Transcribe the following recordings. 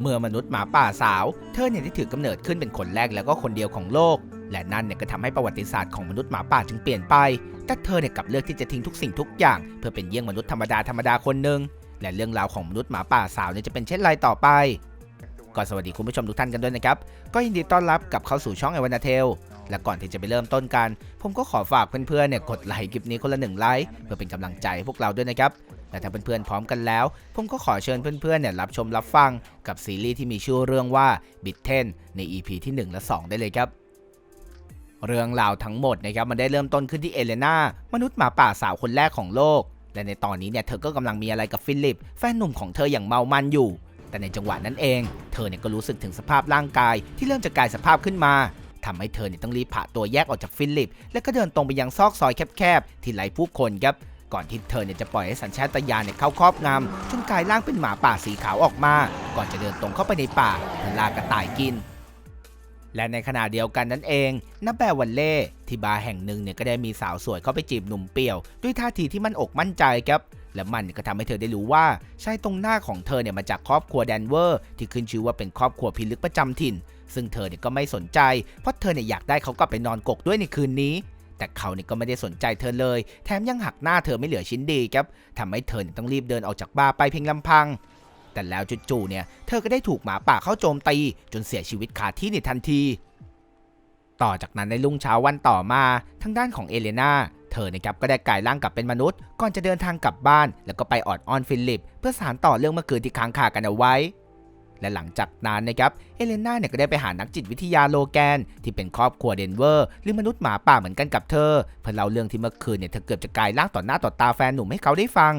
เมื่อมนุษย์หมาป่าสาว เธอเนี่ยได้ถือกำเนิดขึ้นเป็นคนแรกแล้วก็คนเดียวของโลก และนั่นเนี่ยก็ทำให้ประวัติศาสตร์ของมนุษย์หมาป่าจึงเปลี่ยนไป แต่เธอเนี่ยกลับเลือกที่จะทิ้งทุกสิ่งทุกอย่าง เพื่อเป็นเยี่ยงมนุษย์ธรรมดาธรรมดาคนหนึ่งและเรื่องราวของมนุษย์หมาป่าสาวเนี่ยจะเป็นเช่นไรต่อไปก็สวัสดีคุณผู้ชมทุกท่านกันด้วยนะครับ ก็ยินดีต้อนรับกับเข้าสู่ช่องไอวันนาเทล และก่อนที่จะไปเริ่มต้นกัน ผมก็ขอฝากเพื่อนๆเนี่ยกดไลค์คลิปนี้คนละหนึ่งไลค์เพื่อเป็นกำลังใจให้พวกเราด้วยนะครับ และถ้าเพื่อนๆพร้อมกันแล้ว ผมก็ขอเชิญเพื่อนๆเนี่ยรับชมรับฟังกับซีรีส์ที่มีชื่อเรื่องว่าบิทเทนใน EP ที่ 1 และ 2 ได้เลยครับเรื่องราวทั้งหมดนะครับมันได้เริ่มต้นขึ้นที่เอเลนามนุษย์หมาป่าสาวคนแรกของโลก และในตอนนี้เนี่ยเธอก็กำลังมีอะไรกับฟิลิป แฟนหนุ่มของเธออย่างเมามันอยู่ แต่ในจังหวะนั้นเอง เธอเนี่ยก็รู้สึกถึงสภาพร่างกายที่เริ่มจะกลายสภาพขึ้นมาทำให้เธอเนี่ยต้องรีบผ่าตัวแยกออกจากฟิลิป และก็เดินตรงไปยังซอกซอยแคบๆที่ไร้ผู้คนครับ ก่อนที่เธอเนี่ยจะปล่อยให้สัญชาตญาณเนี่ยเข้าครอบงำจนกลายร่างเป็นหมาป่าสีขาวออกมา ก่อนจะเดินตรงเข้าไปในป่าเพื่อลากระต่ายกิน และในขณะเดียวกันนั่นเองนับแบวันเล่ที่บาร์แห่งหนึ่งเนี่ยก็ได้มีสาวสวยเข้าไปจีบหนุ่มเปียว ด้วยท่าทีที่มั่นอกมั่นใจครับและมันก็ทำให้เธอได้รู้ว่าชายตรงหน้าของเธอเนี่ยมาจากครอบครัวแดนเวอร์ ที่ขึ้นชื่อว่าเป็นครอบครัวพิลึกประจำถิ่น ซึ่งเธอเนี่ยก็ไม่สนใจ เพราะเธอเนี่ยอยากได้เขากลับไปนอนกกด้วยในคืนนี้ แต่เขาเนี่ยก็ไม่ได้สนใจเธอเลย แถมยังหักหน้าเธอไม่เหลือชิ้นดีครับทำให้เธอต้องรีบเดินออกจากบาร์ไปเพียงลำพัง แต่แล้วจู่ๆเนี่ยเธอก็ได้ถูกหมาป่าเข้าโจมตีจนเสียชีวิตคาที่ในทันที ต่อจากนั้นในรุ่งเช้าวันต่อมาทางด้านของเอเลนาเธอนะครับก็ได้กลายร่างกลับเป็นมนุษย์ ก่อนจะเดินทางกลับบ้าน แล้วก็ไปออดอ้อนฟิลิป เพื่อสารต่อเรื่องเมื่อคืนที่ค้างคากันเอาไว้ และหลังจากนั้นนะครับเอเลน่าเนี่ยก็ได้ไปหานักจิตวิทยาโลแกน ที่เป็นครอบครัวเดนเวอร์หรือมนุษย์หมาป่าเหมือนกันกับเธอ เพื่อเล่าเรื่องที่เมื่อคืนเนี่ยเธอเกือบจะกลายร่างต่อหน้าต่อตาแฟนหนุ่มให้เขาได้ฟัง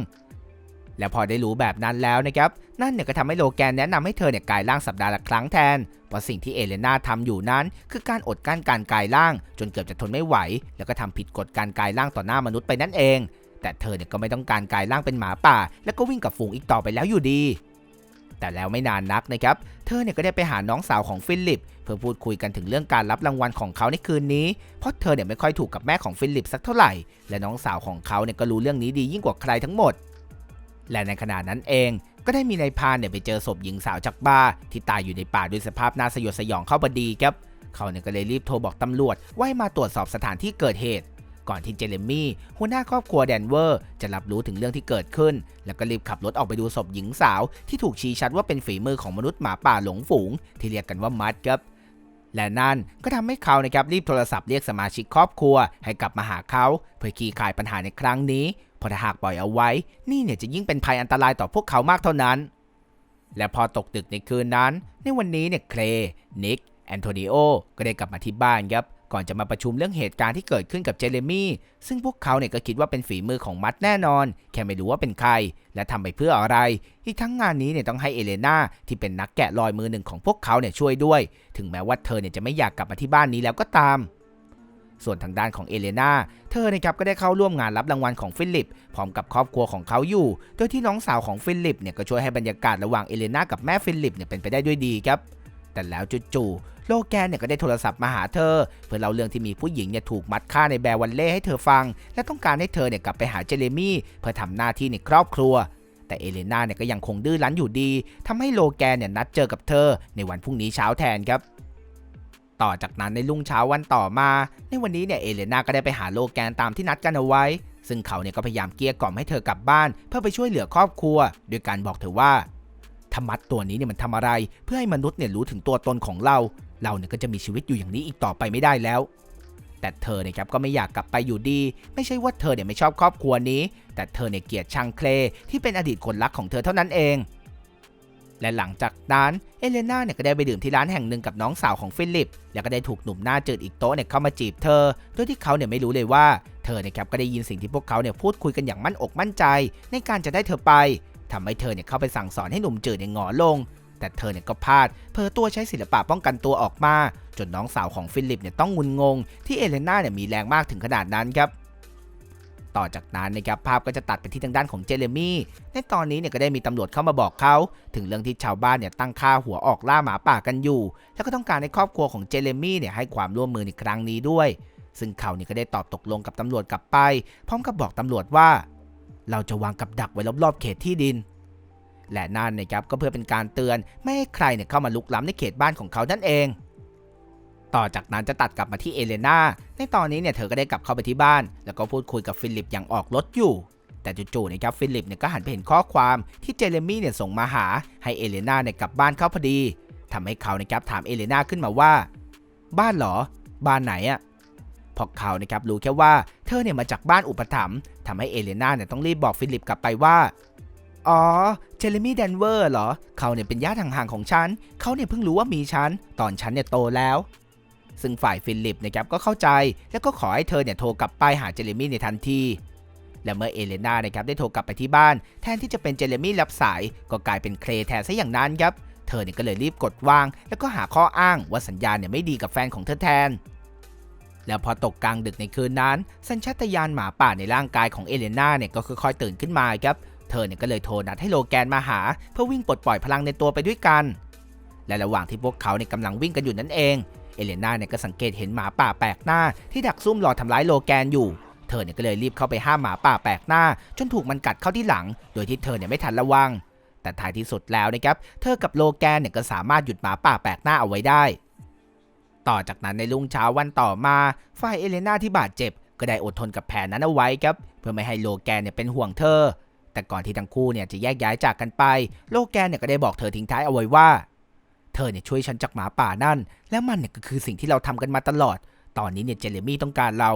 และพอได้รู้แบบนั้นแล้วนะครับนั่นเนี่ยก็ทำให้โลแกนแนะนำให้เธอเนี่ยกลายร่างสัปดาห์ละครั้งแทนเพราะสิ่งที่เอเลน่าทำอยู่นั้น คือการอดกั้นการกลายร่าง จนเกือบจะทนไม่ไหว แล้วก็ทำผิดกฎการกลายร่างต่อหน้ามนุษย์ไปนั่นเอง แต่เธอเนี่ยก็ไม่ต้องการกลายร่างเป็นหมาป่า แล้วก็วิ่งกับฝูงอีกต่อไปแล้วอยู่ดี แต่แล้วไม่นานนักนะครับ เธอเนี่ยก็ได้ไปหาน้องสาวของฟิลิป เพื่อพูดคุยกันถึงเรื่องการรับรางวัลของเขาในคืนนี้ เพราะเธอเนี่ยไม่ค่อยถูกกับแม่ของฟิลิปสักเท่าไหร่ และน้องสาวของเขาเนี่ยก็รู้เรื่องนี้ดียิ่งกว่าใครทั้งหมด และในขณะนั้นเองก็ได้มีนายพานเนี่ยไปเจอศพหญิงสาวจากบ้าที่ตายอยู่ในป่าด้วยสภาพน่าสยดสยองเข้าพอดีครับ เขาเนี่ยก็เลยรีบโทรบอกตำรวจว่าให้มาตรวจสอบสถานที่เกิดเหตุ ก่อนที่เจเรมี่หัวหน้าครอบครัวแดนเวอร์จะรับรู้ถึงเรื่องที่เกิดขึ้น แล้วก็รีบขับรถออกไปดูศพหญิงสาว ที่ถูกชี้ชัดว่าเป็นฝีมือของมนุษย์หมาป่าหลงฝูง ที่เรียกกันว่ามัดครับและนั่นก็ทำให้เขานะครับรีบโทรศัพท์เรียกสมาชิกครอบครัว ให้กลับมาหาเขา เพื่อคลี่คลายปัญหาในครั้งนี้เพราะถ้าหากปล่อยเอาไว้ นี่เนี่ยจะยิ่งเป็นภัยอันตรายต่อพวกเขามากเท่านั้น และพอตกดึกในคืนนั้น ในวันนี้เนี่ยเคลนิกแอนโทนิโอก็ได้กลับมาที่บ้านครับ ก่อนจะมาประชุมเรื่องเหตุการณ์ที่เกิดขึ้นกับเจเรมี่ ซึ่งพวกเขาเนี่ยก็คิดว่าเป็นฝีมือของมัดแน่นอน แค่ไม่รู้ว่าเป็นใคร และทำไปเพื่ออะไร อีกทั้งงานนี้เนี่ยต้องให้เอเลนาที่เป็นนักแกะรอยมือหนึ่งของพวกเขาเนี่ยช่วยด้วย ถึงแม้ว่าเธอเนี่ยจะไม่อยากกลับมาที่บ้านนี้แล้วก็ตามส่วนทางด้านของเอเลนา เธอนะครับก็ได้เข้าร่วมงานรับรางวัลของฟิลิป พร้อมกับครอบครัวของเขาอยู่ โดยที่น้องสาวของฟิลิปเนี่ยก็ช่วยให้บรรยากาศระหว่างเอเลนากับแม่ฟิลิปเนี่ยเป็นไปได้ด้วยดีครับ แต่แล้วจู่ โลแกนเนี่ยก็ได้โทรศัพท์มาหาเธอ เพื่อเล่าเรื่องที่มีผู้หญิงเนี่ยถูกมัดฆ่าในแบร์วันเล่ให้เธอฟัง และต้องการให้เธอเนี่ยกลับไปหาเจเรมี่เพื่อทำหน้าที่ในครอบครัว แต่เอเลนาเนี่ยก็ยังคงดื้อรั้นอยู่ดีทำให้โลแกนเนี่ยนัดเจอกับเธอในวันพรุ่งนี้เช้าแทนครับต่อจากนั้นในรุ่งเช้าวันต่อมา ในวันนี้เนี่ยเอเลนาก็ได้ไปหาโลแกนตามที่นัดกันเอาไว้ ซึ่งเขาเนี่ยก็พยายามเกลี้ยกล่อมให้เธอกลับบ้าน เพื่อไปช่วยเหลือครอบครัว โดยการบอกเธอว่าธรรมัดตัวนี้เนี่ยมันทำอะไร เพื่อให้มนุษย์เนี่ยรู้ถึงตัวตนของเรา เราเนี่ยก็จะมีชีวิตอยู่อย่างนี้อีกต่อไปไม่ได้แล้ว แต่เธอเนี่ยครับก็ไม่อยากกลับไปอยู่ดี ไม่ใช่ว่าเธอเนี่ยไม่ชอบครอบครัวนี้ แต่เธอเนี่ยเกลียดชังเคลที่เป็นอดีตคนรักของเธอเท่านั้นเอง และหลังจากนั้นเอเลนาเนี่ยก็ได้ไปดื่มที่ร้านแห่งหนึ่งกับน้องสาวของฟิลิป แล้วก็ได้ถูกหนุ่มหน้าจืดอีกโต๊ะเนี่ยเข้ามาจีบเธอโดยที่เขาเนี่ยไม่รู้เลยว่าเธอเนี่ยครับก็ได้ยินสิ่งที่พวกเขาเนี่ยพูดคุยกันอย่างมั่นอกมั่นใจ ในการจะได้เธอไปทำให้เธอเนี่ยเข้าไปสั่งสอนให้หนุ่มจืดเนี่ยงอลง แต่เธอเนี่ยก็พลาดเผลอตัวใช้ศิลปะป้องกันตัวออกมา จนน้องสาวของฟิลิปเนี่ยต้องงุนงง ที่เอเลน่าเนี่ยมีแรงมากถึงขนาดนั้นครับต่อจากนั้นนะครับภาพก็จะตัดไปที่ทางด้านของเจเรมี่ ในตอนนี้เนี่ยก็ได้มีตำรวจเข้ามาบอกเขา ถึงเรื่องที่ชาวบ้านเนี่ยตั้งค่าหัวออกล่าหมาป่ากันอยู่ แล้วก็ต้องการให้ครอบครัวของเจเรมี่เนี่ยให้ความร่วมมือในครั้งนี้ด้วย ซึ่งเขาเนี่ยก็ได้ตอบตกลงกับตำรวจกลับไป พร้อมกับบอกตำรวจว่า เราจะวางกับดักไว้รอบๆเขตที่ดิน และนั่นนะครับก็เพื่อเป็นการเตือนไม่ให้ใครเนี่ยเข้ามาลุกล้ำในเขตบ้านของเขานั่นเอง ต่อจากนั้นจะตัดกลับมาที่เอเลนาในตอนนี้เนี่ยเธอก็ได้กลับเข้าไปที่บ้าน แล้วก็พูดคุยกับฟิลิปอย่างออกรถอยู่ แต่จู่ๆนะครับฟิลิปเนี่ยก็หันไปเห็นข้อความที่เจเรมี่เนี่ยส่งมาหาให้เอเลนาเนี่ยกลับบ้านเข้าพอดีทำให้เขานะครับถามเอเลนาขึ้นมาว่า บ้านหรอ บ้านไหนอะพราะเขานะครับรู้แค่ว่าเธอเนี่ยมาจากบ้านอุปถัมภ์ทำให้เอเลนาเนี่ยต้องรีบบอกฟิลิปกลับไปว่า อ๋อ จเรมี่แดนเวอร์เหรอ เขาเนี่ยเป็นญาติห่างๆของฉัน เขาเนี่ยเพิ่งรู้ว่ามีฉัน ตอนฉันเนี่ยโตแล้ว ซึ่งฝ่ายฟิลิปนะครับก็เข้าใจ แล้วก็ขอให้เธอเนี่ยโทรกลับไปหาเจเรมี่ในทันที และเมื่อเอเลนานะครับได้โทรกลับไปที่บ้าน แทนที่จะเป็นเจเรมี่รับสาย ก็กลายเป็นเคลแทนซะอย่างนั้นครับ เธอเนี่ยก็เลยรีบกดวาง แล้วก็หาข้ออ้างว่าสัญญาณเนี่ยไม่ดีกับแฟนของเธอแทนแล้วพอตกกลางดึกในคืนนั้น สัญชาตญาณหมาป่าในร่างกายของเอเลนาเนี่ยก็ค่อยๆตื่นขึ้นมาครับ เธอเนี่ยก็เลยโทรนัดให้โลแกนมาหา เพื่อวิ่งปลดปล่อยพลังในตัวไปด้วยกัน และระหว่างที่พวกเขาเนี่ยกำลังวิ่งกันอยู่นั่นเอง เอเลนาเนี่ยก็สังเกตเห็นหมาป่าแปลกหน้า ที่ดักซุ่มรอทำร้ายโลแกนอยู่ เธอเนี่ยก็เลยรีบเข้าไปห้ามหมาป่าแปลกหน้า จนถูกมันกัดเข้าที่หลัง โดยที่เธอเนี่ยไม่ทันระวัง แต่ท้ายที่สุดแล้วนะครับ เธอกับโลแกนเนี่ยก็สามารถหยุดหมาป่าแปลกหน้าเอาไว้ได้ ต่อจากนั้นในรุ่งเช้าวันต่อมา ฝ่ายเอเลนาที่บาดเจ็บ ก็ได้อดทนกับแผนนั้นเอาไว้ครับ เพื่อไม่ให้โลแกนเนี่ยเป็นห่วงเธอ แต่ก่อนที่ทั้งคู่เนี่ยจะแยกย้ายจากกันไป โลแกนเนี่ยก็ได้บอกเธอทิ้งท้ายเอาไว้ว่า เธอเนี่ยช่วยฉันจากหมาป่านั่น และมันเนี่ยก็คือสิ่งที่เราทำกันมาตลอด ตอนนี้เนี่ยเจเรมี่ต้องการเรา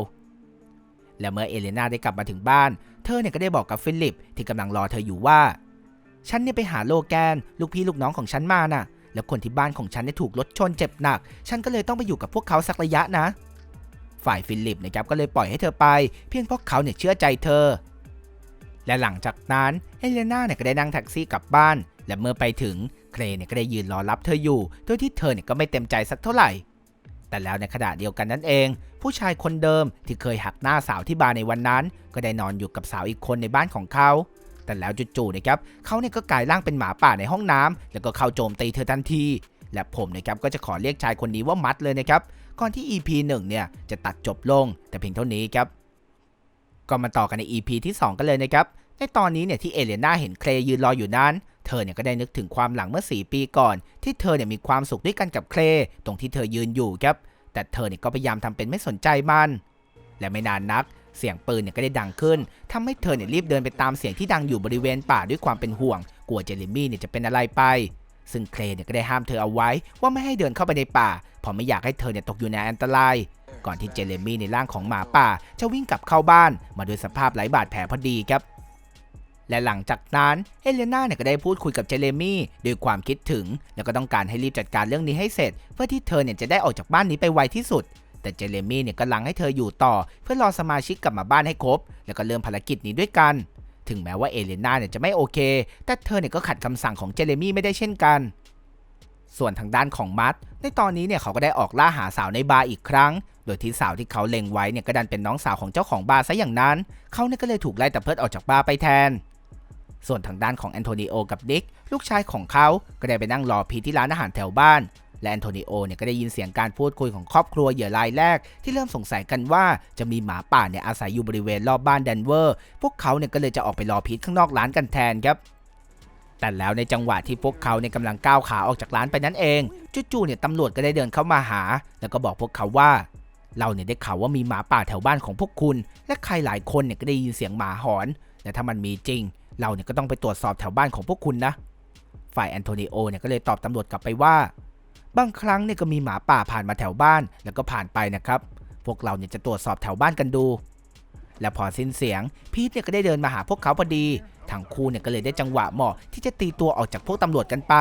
และเมื่อเอเลนาได้กลับมาถึงบ้าน เธอเนี่ยก็ได้บอกกับฟิลิปที่กำลังรอเธออยู่ว่า ฉันเนี่ยไปหาโลแกน ลูกพี่ลูกน้องของฉันมาน่ะ แล้วคนที่บ้านของฉันเนี่ยถูกรถชนเจ็บหนัก ฉันก็เลยต้องไปอยู่กับพวกเขาสักระยะนะ ฝ่ายฟิลิปนะครับก็เลยปล่อยให้เธอไป เพียงเพราะเขาเนี่ยเชื่อใจเธอ และหลังจากนั้นเอเลนาเนี่ยก็ได้นั่งแท็กซี่กลับบ้าน และเมื่อไปถึงเคลเนี่ยก็ได้ยืนรอรับเธออยู่โดยที่เธอเนี่ยก็ไม่เต็มใจสักเท่าไหร่ แต่แล้วในขณะเดียวกันนั่นเอง ผู้ชายคนเดิมที่เคยหักหน้าสาวที่บาร์ในวันนั้น ก็ได้นอนอยู่กับสาวอีกคนในบ้านของเขาแต่แล้วจู่ๆนะครับเขาเนี่ยก็กลายร่างเป็นหมาป่าในห้องน้ำแล้วก็เข้าโจมตีเธอทันที และผมนะครับก็จะขอเรียกชายคนนี้ว่ามัดเลยนะครับ ก่อนที่ EP 1 เนี่ยจะตัดจบลง แต่เพียงเท่านี้ครับ ก็มาต่อกันใน EP ที่ 2 กันเลยนะครับ ในตอนนี้เนี่ยที่เอเลน่าเห็นเคลยืนรออยู่นั้น เธอเนี่ยก็ได้นึกถึงความหลังเมื่อ 4 ปีก่อน ที่เธอเนี่ยมีความสุขด้วยกันกับเคลตรงที่เธอยืนอยู่ครับ แต่เธอเนี่ยก็พยายามทำเป็นไม่สนใจมัน และไม่นานนัก เสียงปืนเนี่ยก็ได้ดังขึ้นทำให้เธอเนี่ยรีบเดินไปตามเสียงที่ดังอยู่บริเวณป่าด้วยความเป็นห่วง กลัวเจเรมี่เนี่ยจะเป็นอะไรไป ซึ่งเคลเนี่ยก็ได้ห้ามเธอเอาไว้ว่าไม่ให้เดินเข้าไปในป่าเพราะไม่อยากให้เธอเนี่ยตกอยู่ในอันตรายก่อนที่เจเรมี่ในร่างของหมาป่า จะวิ่งกลับเข้าบ้าน มาด้วยสภาพไร้บาดแผลพอดีครับ และหลังจากนั้นเอเลนาเนี่ยก็ได้พูดคุยกับเจเรมี่ด้วยความคิดถึง แล้วก็ต้องการให้รีบจัดการเรื่องนี้ให้เสร็จ เพื่อที่เธอเนี่ยจะได้ออกจากบ้านนี้ไปไวที่สุด แต่เจเรมี่เนี่ยก็ลังให้เธออยู่ต่อ เพื่อรอสมาชิกกลับมาบ้านให้ครบ แล้วก็เริ่มภารกิจนี้ด้วยกัน ถึงแม้ว่าเอเลนาเนี่ยจะไม่โอเค แต่เธอเนี่ยก็ขัดคำสั่งของเจเรมี่ไม่ได้เช่นกันส่วนทางด้านของมัดในตอนนี้เนี่ยเขาก็ได้ออกล่าหาสาวในบาร์อีกครั้ง โดยที่สาวที่เขาเล็งไว้เนี่ยก็ดันเป็นน้องสาวของเจ้าของบาร์ซะอย่างนั้น เขาเนี่ยก็เลยถูกไล่ตะเพิดออกจากบาร์ไปแทน ส่วนทางด้านของแอนโทนิโอกับดิกลูกชายของเขาก็ได้ไปนั่งรอพีที่ร้านอาหารแถวบ้าน และแอนโทนิโอเนี่ยก็ได้ยินเสียงการพูดคุยของครอบครัวเหยื่อรายแรก ที่เริ่มสงสัยกันว่าจะมีหมาป่าเนี่ยอาศัยอยู่บริเวณรอบบ้านแดนเวอร์ พวกเขาเนี่ยก็เลยจะออกไปรอพีทข้างนอกร้านกันแทนครับแต่แล้วในจังหวะที่พวกเขาเนี่ยกำลังก้าวขาออกจากร้านไปนั่นเองจู่ๆเนี่ยตำรวจก็ได้เดินเข้ามาหา แล้วก็บอกพวกเขาว่า เราเนี่ยได้ข่าวว่ามีหมาป่าแถวบ้านของพวกคุณ และใครหลายคนเนี่ยก็ได้ยินเสียงหมาหอนและถ้ามันมีจริง เราเนี่ยก็ต้องไปตรวจสอบแถวบ้านของพวกคุณนะ ฝ่ายแอนโทนิโอเนี่ยก็เลยตอบตำรวจกลับไปว่า บางครั้งเนี่ยก็มีหมาป่าผ่านมาแถวบ้านแล้วก็ผ่านไปนะครับ พวกเราเนี่ยจะตรวจสอบแถวบ้านกันดู และพอสิ้นเสียง พีทเนี่ยก็ได้เดินมาหาพวกเขาพอดี ทั้งคู่เนี่ยก็เลยได้จังหวะเหมาะที่จะตีตัวออกจากพวกตำรวจกันไป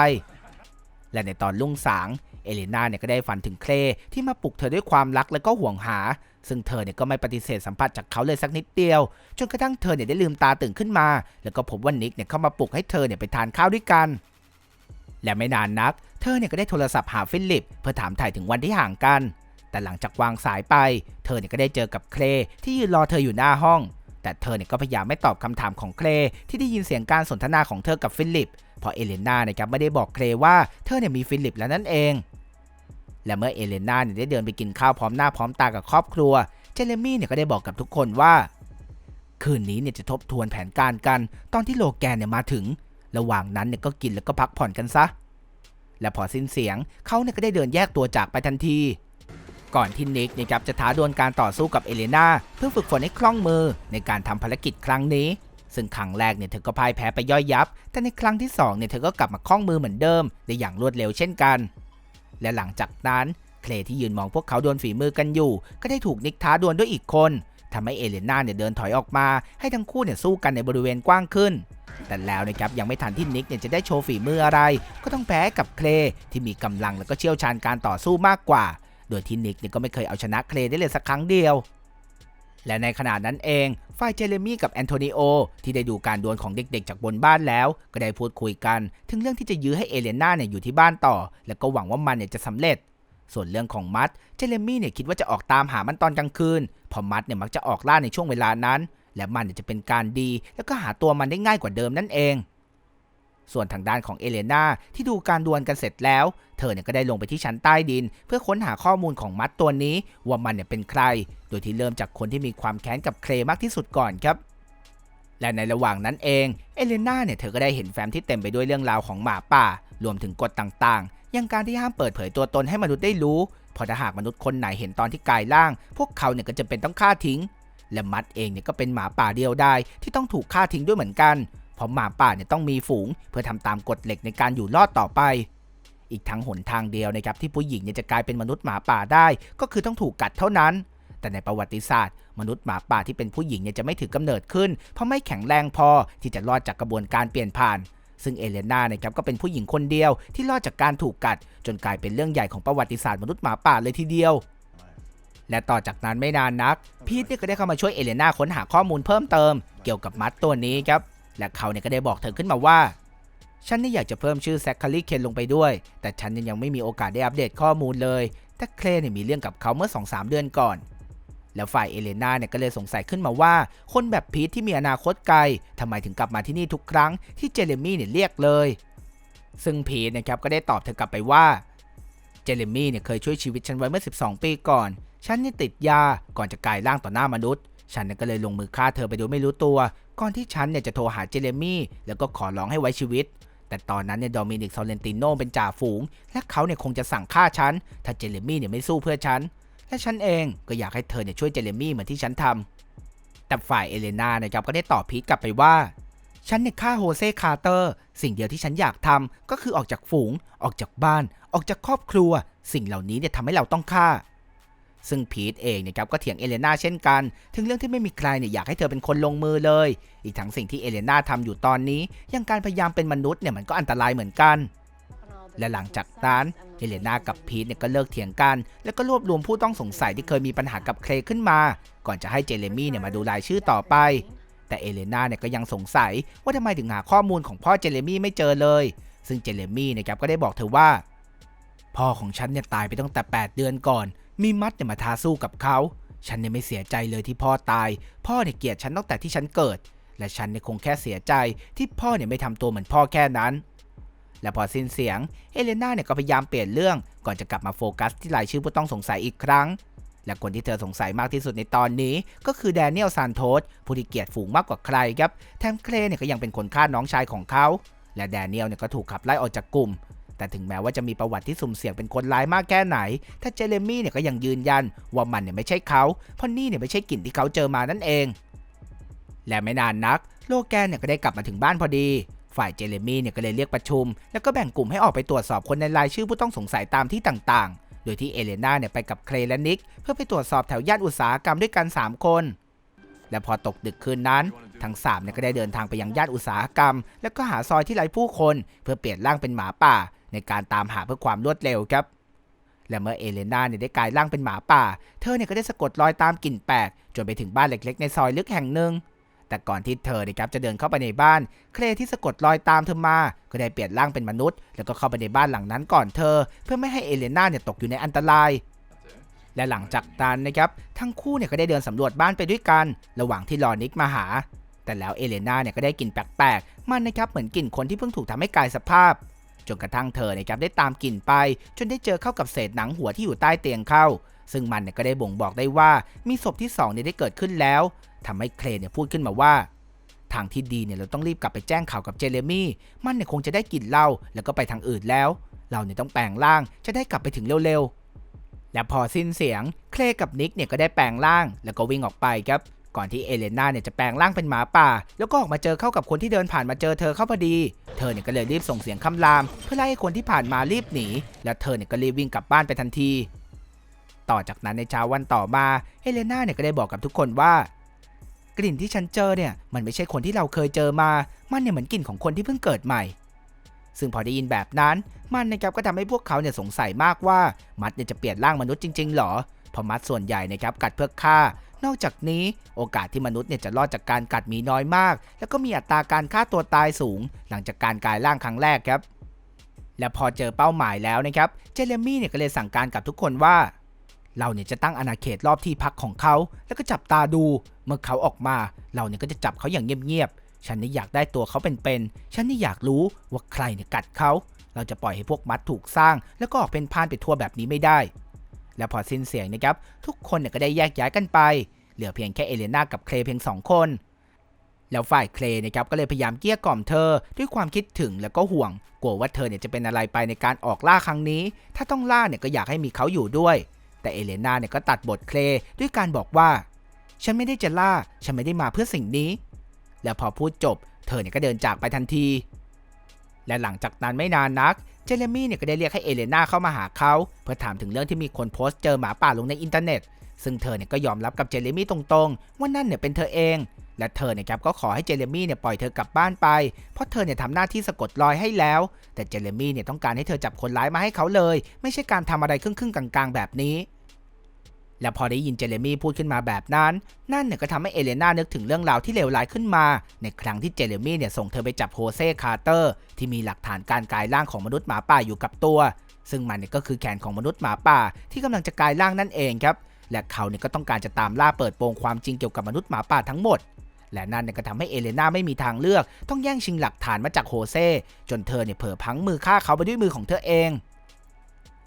และในตอนรุ่งสาง เอเลนาเนี่ยก็ได้ฝันถึงเคลที่มาปลุกเธอด้วยความรักและก็ห่วงหา ซึ่งเธอเนี่ยก็ไม่ปฏิเสธสัมผัสจากเขาเลยสักนิดเดียว จนกระทั่งเธอเนี่ยได้ลืมตาตื่นขึ้นมา แล้วก็พบว่านิกเนี่ยเข้ามาปลุกให้เธอเนี่ยไปทานข้าวด้วยกัน และไม่นานนัก เธอเนี่ยก็ได้โทรศัพท์หาฟิลิป เพื่อถามถ่ายถึงวันที่ห่างกัน แต่หลังจากวางสายไป เธอเนี่ยก็ได้เจอกับเคลที่ยืนรอเธออยู่หน้าห้อง แต่เธอเนี่ยก็พยายามไม่ตอบคำถามของเคลที่ได้ยินเสียงการสนทนาของเธอกับฟิลิปเพราะเอเลนานี่ยครับไม่ได้บอกเคลว่าเธอเนี่ยมีฟิลิปแล้วนั่นเอง และเมื่อเอเลนาเนี่ยได้เดินไปกินข้าวพร้อมหน้าพร้อมตากับครอบครัว เจเรมี่เนี่ยก็ได้บอกกับทุกคนว่า คืนนี้เนี่ยจะทบทวนแผนการกันตอนที่โลแกนเนี่ยมาถึง ระหว่างนั้นเนี่ยก็กินแล้วก็พักผ่อนกันซะ และพอสิ้นเสียงเขาเนี่ยก็ได้เดินแยกตัวจากไปทันที ก่อนที่นิกนะครับจะท้าดวลการต่อสู้กับเอเลนาเพื่อฝึกฝนให้คล่องมือในการทำภารกิจครั้งนี้ซึ่งครั้งแรกเนี่ยเธอก็พ่ายแพ้ไปย่อยยับ แต่ในครั้งที่สองเนี่ยเธอก็กลับมาคล่องมือเหมือนเดิม ได้อย่างรวดเร็วเช่นกัน และหลังจากนั้นเคลที่ยืนมองพวกเขาดวลฝีมือกันอยู่ ก็ได้ถูกนิกท้าดวลด้วยอีกคนทำให้เอเลนาเนี่ยเดินถอยออกมาให้ทั้งคู่เนี่ยสู้กันในบริเวณกว้างขึ้น แต่แล้วนะครับยังไม่ทันที่นิกเนี่ยจะได้โชว์ฝีมืออะไร ก็ต้องแพ้กับเคลที่มีกำลังและก็เชี่ยวชาญการต่อสู้มากกว่า โดยที่นิกเนี่ยก็ไม่เคยเอาชนะเคลได้เลยสักครั้งเดียว และในขณะนั้นเองฝ่ายเจเรมี่กับแอนโทนิโอที่ได้ดูการดวลของเด็กๆจากบนบ้านแล้ว ก็ได้พูดคุยกัน ถึงเรื่องที่จะยื้อให้เอเลน่าเนี่ยอยู่ที่บ้านต่อ และก็หวังว่ามันเนี่ยจะสำเร็จ ส่วนเรื่องของมัดเจเรมี่เนี่ยคิดว่าจะออกตามหามันตอนกลางคืนเพอมัดเนี่ยมักจะออกล่าในช่วงเวลานั้น และมันจะเป็นการดี แล้วก็หาตัวมันได้ง่ายกว่าเดิมนั่นเอง ส่วนทางด้านของเอเลนาที่ดูการดวลกันเสร็จแล้ว เธอเนี่ยก็ได้ลงไปที่ชั้นใต้ดิน เพื่อค้นหาข้อมูลของมัดตัวนี้ ว่ามันเนี่ยเป็นใคร โดยที่เริ่มจากคนที่มีความแค้นกับเคลมากที่สุดก่อนครับ และในระหว่างนั้นเอง เอเลนาเนี่ยเธอก็ได้เห็นแฟ้มที่เต็มไปด้วยเรื่องราวของหมาป่า รวมถึงกฎต่างๆอย่างการที่ห้ามเปิดเผยตัวตนให้มนุษย์ได้รู้เพราะถ้าหากมนุษย์คนไหนเห็นตอนที่กายล่าง พวกเขาเนี่ยก็จะเป็นต้องฆ่าทิ้ง และมัดเองเนี่ยก็เป็นหมาป่าเดียวได้ที่ต้องถูกฆ่าทิ้งด้วยเหมือนกัน เพราะหมาป่าเนี่ยต้องมีฝูง เพื่อทำตามกฎเหล็กในการอยู่รอดต่อไป อีกทั้งหนทางเดียวนะครับที่ผู้หญิงเนี่ยจะกลายเป็นมนุษย์หมาป่าได้ ก็คือต้องถูกกัดเท่านั้น แต่ในประวัติศาสตร์ มนุษย์หมาป่าที่เป็นผู้หญิงเนี่ยจะไม่ถือกำเนิดขึ้น เพราะไม่แข็งแรงพอที่จะรอดจากกระบวนการเปลี่ยนผ่านซึ่งเอเลนานะครับก็เป็นผู้หญิงคนเดียวที่รอดจากการถูกกัด จนกลายเป็นเรื่องใหญ่ของประวัติศาสตร์มนุษย์หมาป่าเลยทีเดียว และต่อจากนั้นไม่นานนัก พีทก็ได้เข้ามาช่วยเอเลนาค้นหาข้อมูลเพิ่มเติม เกี่ยวกับมัดตัวนี้ครับ และเขาเนี่ยก็ได้บอกเธอขึ้นมาว่าฉันนี่อยากจะเพิ่มชื่อแซคคารีเคนลงไปด้วย แต่ฉันเนี่ยยังไม่มีโอกาสได้อัปเดตข้อมูลเลย แต่เคลเนี่ยมีเรื่องกับเขาเมื่อ 2-3 เดือนก่อน แล้วฝ่ายเอเลนาเนี่ยก็เลยสงสัยขึ้นมาว่า คนแบบพีทที่มีอนาคตไกลทำไมถึงกลับมาที่นี่ทุกครั้งที่เจเรมี่เนี่ยเรียกเลย ซึ่งพีทนะครับก็ได้ตอบเธอกลับไปว่า เจเรมี่เนี่ยเคยช่วยชีวิตฉันไว้เมื่อ 12 ปีก่อน ฉันนี่ติดยาก่อนจะกลายร่างต่อหน้ามนุษย์ ฉันก็เลยลงมือฆ่าเธอไปโดยไม่รู้ตัว ก่อนที่ฉันเนี่ยจะโทรหาเจเรมี่ แล้วก็ขอร้องให้ไว้ชีวิต แต่ตอนนั้นเนี่ยโดมินิกซอเลนติโนเป็นจ่าฝูง และเขาเนี่ยคงจะสั่งฆ่าฉัน ถ้าเจเรมี่เนี่ยไม่สู้เพื่อฉัน และฉันเองก็อยากให้เธอเนี่ยช่วยเจเรมี่เหมือนที่ฉันทำแต่ฝ่ายเอเลนานะครับก็ได้ตอบพีทกลับไปว่า ฉันเนี่ยฆ่าโฮเซ่คาร์เตอร์ สิ่งเดียวที่ฉันอยากทำก็คือออกจากฝูง ออกจากบ้าน ออกจากครอบครัว สิ่งเหล่านี้เนี่ยทำให้เราต้องฆ่า ซึ่งพีทเองนะครับก็เถียงเอเลนาเช่นกัน ถึงเรื่องที่ไม่มีใครเนี่ยอยากให้เธอเป็นคนลงมือเลย อีกทั้งสิ่งที่เอเลนาทำอยู่ตอนนี้อย่างการพยายามเป็นมนุษย์เนี่ยมันก็อันตรายเหมือนกัน และหลังจากนั้นเอเลนากับพีทเนี่ยก็เลิกเถียงกัน แล้วก็รวบรวมผู้ต้องสงสัยที่เคยมีปัญหากับเคลขึ้นมา ก่อนจะให้เจเรมี่เนี่ยมาดูรายชื่อต่อไป แต่เอเลนาเนี่ยก็ยังสงสัยว่าทำไมถึงหาข้อมูลของพ่อเจเรมี่ไม่เจอเลย ซึ่งเจเรมี่นะครับก็ได้บอกเธอว่าพ่อของฉันเนี่ยตายไปตั้งแต่ 8 เดือนก่อน มีมัดเนี่ยมาท้าสู้กับเขา ฉันเนี่ยไม่เสียใจเลยที่พ่อตาย พ่อเนี่ยเกลียดฉันตั้งแต่ที่ฉันเกิด และฉันเนี่ยคงแค่เสียใจที่พ่อเนี่ยไม่ทำตัวเหมือนพ่อแค่นั้น และพอสิ้นเสียง เอเลนาเนี่ยก็พยายามเปลี่ยนเรื่อง ก่อนจะกลับมาโฟกัสที่รายชื่อผู้ต้องสงสัยอีกครั้ง และคนที่เธอสงสัยมากที่สุดในตอนนี้ ก็คือแดเนียลซานโตสผู้ที่เกลียดฝูงมากกว่าใครครับ แถมเคลเนี่ยก็ยังเป็นคนฆ่าน้องชายของเขา และแดเนียลเนี่ยก็ถูกขับไล่ออกจากกลุ่ม แต่ถึงแม้ว่าจะมีประวัติที่สุ่มเสี่ยงเป็นคนร้ายมากแค่ไหน ถ้าเจเรมี่เนี่ยก็ยังยืนยันว่ามันเนี่ยไม่ใช่เขาเพราะนี่เนี่ยไม่ใช่กลิ่นที่เขาเจอมานั่นเอง และไม่นานนัก โลแกนเนี่ยก็ได้กลับมาถึงบ้านพอดี ฝ่ายเจเรมี่เนี่ยก็เลยเรียกประชุม แล้วก็แบ่งกลุ่มให้ออกไปตรวจสอบคนในรายชื่อผู้ต้องสงสัยตามที่ต่างๆ โดยที่เอเลนาเนี่ยไปกับเคลและนิกเพื่อไปตรวจสอบแถวย่านอุตสาหกรรมด้วยกัน 3 คนและพอตกดึกคืนนั้น ทั้ง3เนี่ยก็ได้เดินทางไปยังย่านอุตสาหกรรม แล้วก็หาซอยที่ไร้ผู้คน เพื่อเปลี่ยนร่างเป็นหมาป่า ในการตามหาเพื่อความรวดเร็วครับ และเมื่อเอเลนาเนี่ยได้กลายร่างเป็นหมาป่า เธอเนี่ยก็ได้สะกดรอยตามกลิ่นแปลกจนไปถึงบ้านเล็ก ๆ ในซอยลึกแห่งหนึ่ง แต่ก่อนที่เธอเนะครับจะเดินเข้าไปในบ้าน เคลที่สะกดรอยตามเธอมา ก็ได้เปลี่ยนร่างเป็นมนุษย์ แล้วก็เข้าไปในบ้านหลังนั้นก่อนเธอ เพื่อไม่ให้เอเลนาเนี่ยตกอยู่ในอันตรายและหลังจากนั้นนะครับ ทั้งคู่เนี่ยก็ได้เดินสำรวจบ้านไปด้วยกัน ระหว่างที่รอนิกมาหา แต่แล้วเอเลนาเนี่ยก็ได้กลิ่นแปลกๆ มันนะครับเหมือนกลิ่นคนที่เพิ่งถูกทำให้กลายสภาพ จนกระทั่งเธอนะครับได้ตามกลิ่นไป จนได้เจอเข้ากับเศษหนังหัวที่อยู่ใต้เตียงเข้า ซึ่งมันเนี่ยก็ได้บ่งบอกได้ว่ามีศพที่สองเนี่ยได้เกิดขึ้นแล้วทำให้เคลเนี่ยพูดขึ้นมาว่าททางที่ดีเนี่ยเราต้องรีบกลับไปแจ้งข่าวกับเจเรมี่ มันเนี่ยคงจะได้กลิ่นเหล้าแล้วก็ไปทางอื่นแล้ว เราเนี่ยต้องแปลงร่างจะได้กลับไปถึงเร็วๆและพอสิ้นเสียง เคลกับนิกเนี่ยก็ได้แปลงร่าง แล้วก็วิ่งออกไปครับ ก่อนที่เอเลน่าเนี่ยจะแปลงร่างเป็นหมาป่า แล้วก็ออกมาเจอเข้ากับคนที่เดินผ่านมาเจอเธอเข้าพอดี เธอเนี่ยก็เลยรีบส่งเสียงคำราม เพื่อไล่ให้คนที่ผ่านมารีบหนี และเธอเนี่ยก็รีบวิ่งกลับบ้านไปทันที ต่อจากนั้นในเช้าวันต่อมาเอเลน่าเนี่ยก็ได้บอกกับทุกคนว่ากลิ่นที่ฉันเจอเนี่ยมันไม่ใช่คนที่เราเคยเจอมา มันเนี่ยเหมือนกลิ่นของคนที่เพิ่งเกิดใหม่ ซึ่งพอได้ยินแบบนั้น มันนะครับก็ทำให้พวกเขาเนี่ยสงสัยมากว่ามัดเนี่ยจะเปลี่ยนร่างมนุษย์จริงๆหรอเพราะมัดส่วนใหญ่นะครับกัดเพื่อฆ่า นอกจากนี้โอกาสที่มนุษย์เนี่ยจะรอดจากการกัดมีน้อยมาก แล้วก็มีอัตราการฆ่าตัวตายสูง หลังจากการกลายร่างครั้งแรกครับ และพอเจอเป้าหมายแล้วนะครับ เจเรมี่เนี่ยก็เลยสั่งการกับทุกคนว่า เราเนี่ยจะตั้งอาณาเขตรอบที่พักของเขา แล้วก็จับตาดู เมื่อเขาออกมา เราเนี่ยก็จะจับเขาอย่างเงียบๆ ฉันนี่อยากได้ตัวเขาเป็นๆ ฉันนี่อยากรู้ว่าใครเนี่ยกัดเขา เราจะปล่อยให้พวกมัดถูกสร้าง แล้วก็ออกเป็นพานไปทั่วแบบนี้ไม่ได้ และพอสิ้นเสียงนะครับทุกคนเนี่ยก็ได้แยกย้ายกันไป เหลือเพียงแค่เอเลนากับเคลเพียงสองคน แล้วฝ่ายเคลนะครับก็เลยพยายามเกลี้ยกล่อมเธอด้วยความคิดถึงแล้วก็ห่วง กลัวว่าเธอเนี่ยจะเป็นอะไรไปในการออกล่าครั้งนี้ ถ้าต้องล่าเนี่ยก็อยากให้มีเขาอยู่ด้วย แต่เอเลนาเนี่ยก็ตัดบทเคลด้วยการบอกว่า ฉันไม่ได้จะล่า ฉันไม่ได้มาเพื่อสิ่งนี้ แล้วพอพูดจบ เธอเนี่ยก็เดินจากไปทันที และหลังจากนั้นไม่นานนัก เจเรมี่เนี่ยก็ได้เรียกให้เอเลนาเข้ามาหาเขา เพื่อถามถึงเรื่องที่มีคนโพสต์เจอหมาป่าลงในอินเทอร์เน็ต ซึ่งเธอเนี่ยก็ยอมรับกับเจเรมี่ตรงๆ ว่านั่นเนี่ยเป็นเธอเอง และเธอเนี่ยครับก็ขอให้เจเรมี่เนี่ยปล่อยเธอกลับบ้านไป เพราะเธอเนี่ยทำหน้าที่สะกดรอยให้แล้ว แต่เจเรมี่เนี่ยต้องการให้เธอจับคนร้ายมาให้เขาเลย ไม่ใช่การทำอะไรครึ่งๆกลางๆ แบบนี้ และพอได้ยินเจเรมี่พูดขึ้นมาแบบนั้น นั่นเนี่ยก็ทำให้เอเลนานึกถึงเรื่องราวที่เลวร้ายขึ้นมา ในครั้งที่เจเรมี่เนี่ยส่งเธอไปจับโฮเซ่คาร์เตอร์ที่มีหลักฐานการกลายร่างของมนุษย์หมาป่าอยู่กับตัว ซึ่งมันเนี่ยก็คือแขนของมนุษย์หมาป่า ที่กำลังจะกลายร่างนั่นเองครับ และเขาเนี่ยก็ต้องการจะตามล่าเปิดโปงความจริงเกี่ยวกับมนุษย์หมาป่าทั้งหมด และนั่นเนี่ยก็ทำให้เอเลนาไม่มีทางเลือก ต้องแย่งชิงหลักฐานมาจากโฮเซ่จนเธอเนี่ยเผลอพังมือฆ่าเขาไปด้วยมือของเธอเอง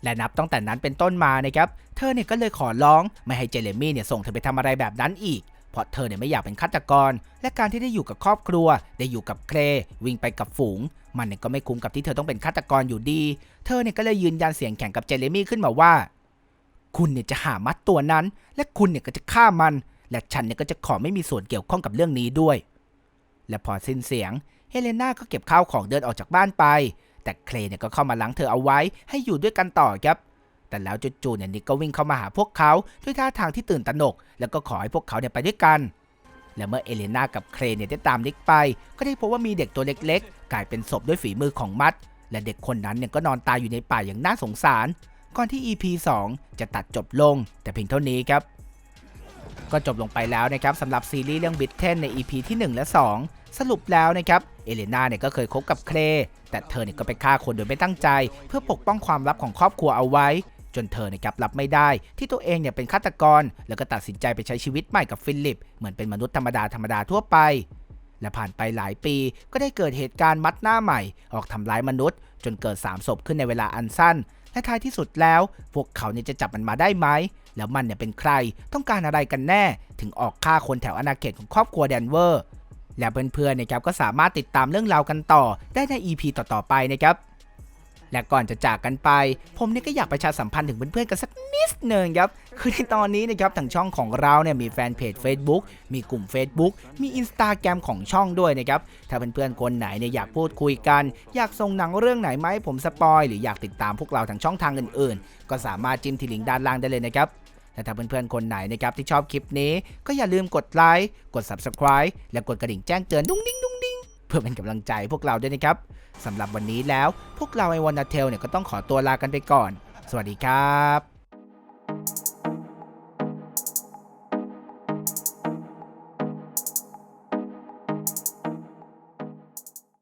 และนับตั้งแต่นั้นเป็นต้นมานะครับเธอเนี่ยก็เลยขอร้องไม่ให้เจเรมี่เนี่ยส่งเธอไปทำอะไรแบบนั้นอีกเพราะเธอเนี่ยไม่อยากเป็นฆาตกร และการที่ได้อยู่กับครอบครัว ได้อยู่กับเคลวิ่งไปกับฝูง มันเนี่ยก็ไม่คุ้มกับที่เธอต้องเป็นฆาตกรอยู่ดี เธอเนี่ยก็เลยยืนยันเสียงแข็งกับเจเรมี่ขึ้นมาว่า คุณเนี่ยจะหามัดตัวนั้น และคุณเนี่ยก็จะฆ่ามัน และฉันเนี่ยก็จะขอไม่มีส่วนเกี่ยวข้องกับเรื่องนี้ด้วย และพอสิ้นเสียง เฮเลนาก็เก็บข้าวของเดินออกจากบ้านไป แต่เคลเนี่ยก็เข้ามาล้างเธอเอาไว้ให้อยู่ด้วยกันต่อครับ แต่แล้วจู่ๆเนี่ยนิกก็วิ่งเข้ามาหาพวกเขาด้วยท่าทางที่ตื่นตระหนก แล้วก็ขอให้พวกเขาเนี่ยไปด้วยกัน และเมื่อเอเลนากับเคลเนี่ยได้ตามนิกไป ก็ได้พบว่ามีเด็กตัวเล็ก ๆ กลายเป็นศพด้วยฝีมือของมัด และเด็กคนนั้นเนี่ยก็นอนตายอยู่ในป่าอย่างน่าสงสาร ก่อนที่ EP 2 จะตัดจบลง แต่เพียงเท่านี้ครับก็จบลงไปแล้วนะครับสำหรับซีรีส์เรื่องบิทเทนใน EP ที่ 1 และ 2 สรุปแล้วนะครับเอเลนาเนี่ยก็เคยคบกับเคลแต่เธอเนี่ยก็ไปฆ่าคนโดยไม่ตั้งใจ เพื่อปกป้องความลับของครอบครัวเอาไว้ จนเธอเนี่ยครับรับไม่ได้ ที่ตัวเองเนี่ยเป็นฆาตกร แล้วก็ตัดสินใจไปใช้ชีวิตใหม่กับฟิลิป เหมือนเป็นมนุษย์ธรรมดาธรรมดาทั่วไป และผ่านไปหลายปีก็ได้เกิดเหตุการณ์มัดหน้าใหม่ ออกทำร้ายมนุษย์ จนเกิด3ศพขึ้นในเวลาอันสั้นและท้ายที่สุดแล้ว พวกเขาเนี่ยจะจับมันมาได้ไหม แล้วมันเนี่ยเป็นใคร ต้องการอะไรกันแน่ ถึงออกฆ่าคนแถวอาณาเขตของครอบครัวแดนเวอร์ และเพื่อนๆนะครับก็สามารถติดตามเรื่องราวกันต่อได้ใน EP ต่อๆไปนะครับและก่อนจะจากกันไป ผมเนี่ยก็อยากประชาสัมพันธ์ถึงเพื่อนๆกันสักนิดหนึ่งครับ คือในตอนนี้นะครับทางช่องของเราเนี่ยมีแฟนเพจ Facebook มีกลุ่ม Facebook มี Instagram ของช่องด้วยนะครับ ถ้าเพื่อนๆคนไหนเนี่ยอยากพูดคุยกัน อยากส่งหนังเรื่องไหนมาให้ผมสปอยหรืออยากติดตามพวกเราทางช่องทางอื่นๆ ก็สามารถจิ้มที่ลิงก์ด้านล่างได้เลยนะครับ และถ้าเพื่อนๆคนไหนนะครับที่ชอบคลิปนี้ ก็อย่าลืมกดไลค์กด Subscribe และกดกระดิ่งแจ้งเตือนดุ้งดิ้งดุ้งดิ้งเพื่อเป็นกำลังใจพวกเราด้วยนะครับสำหรับวันนี้แล้วพวกเราไอวอนาเทลเนี่ยก็ต้องขอตัวลากันไปก่อน สวัสดีครับ